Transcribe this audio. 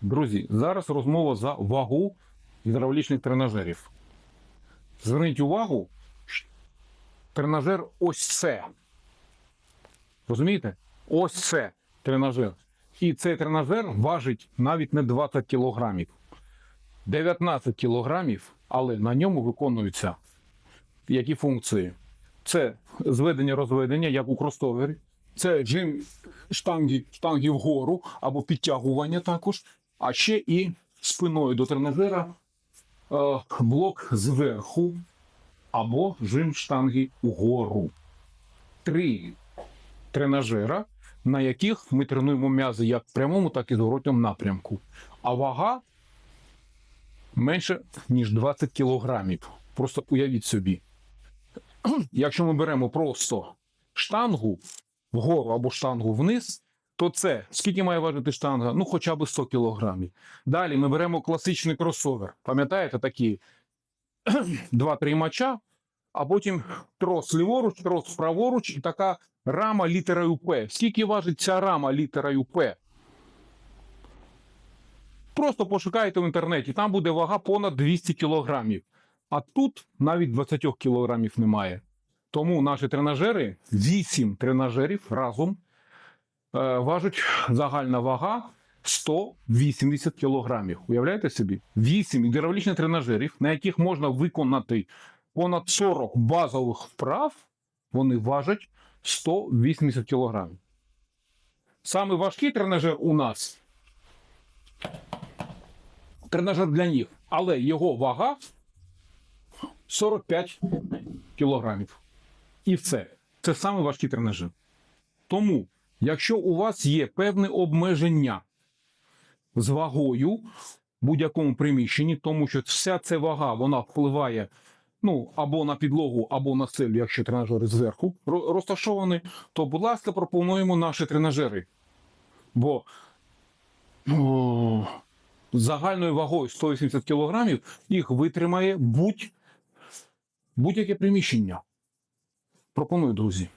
Друзі, зараз розмова за вагу гідравлічних тренажерів. Зверніть увагу, тренажер ось це. Розумієте? Ось це тренажер. І цей тренажер важить навіть не 20 кілограмів. 19 кілограмів, але на ньому виконуються які функції? Це зведення розведення, як у кросовері, це жим штанги, штанги вгору або підтягування також, а ще і спиною до тренажера е, блок зверху або жим штанги угору. Три тренажера, на яких ми тренуємо м'язи як в прямому, так і зворотньому напрямку. А вага менше, ніж 20 кілограмів. Просто уявіть собі. Якщо ми беремо просто штангу вгору або штангу вниз, то це скільки має важити штанга? Ну, хоча б 100 кілограмів. Далі ми беремо класичний кросовер. Пам'ятаєте, такі два приймача, а потім трос ліворуч, трос праворуч і така рама літерою П. Скільки важить ця рама літерою П? Просто пошукайте в інтернеті, там буде вага понад 200 кілограмів. А тут навіть 20 кілограмів немає. Тому наші тренажери, 8 тренажерів разом е, важать загальна вага 180 кілограмів. Уявляєте собі? 8 гідравлічних тренажерів, на яких можна виконати понад 40 базових вправ, вони важать 180 кілограмів. Саме важкий тренажер у нас тренажер для ніг, але його вага 45 кілограмів. І все. Це саме важкий тренажер. Тому, якщо у вас є певне обмеження з вагою в будь-якому приміщенні, тому що вся ця вага вона впливає ну, або на підлогу, або на стелю, якщо тренажери зверху розташовані, то, будь ласка, пропонуємо наші тренажери. Бо о, загальною вагою 180 кг їх витримає будь, будь-яке приміщення. Пропоную, друзі.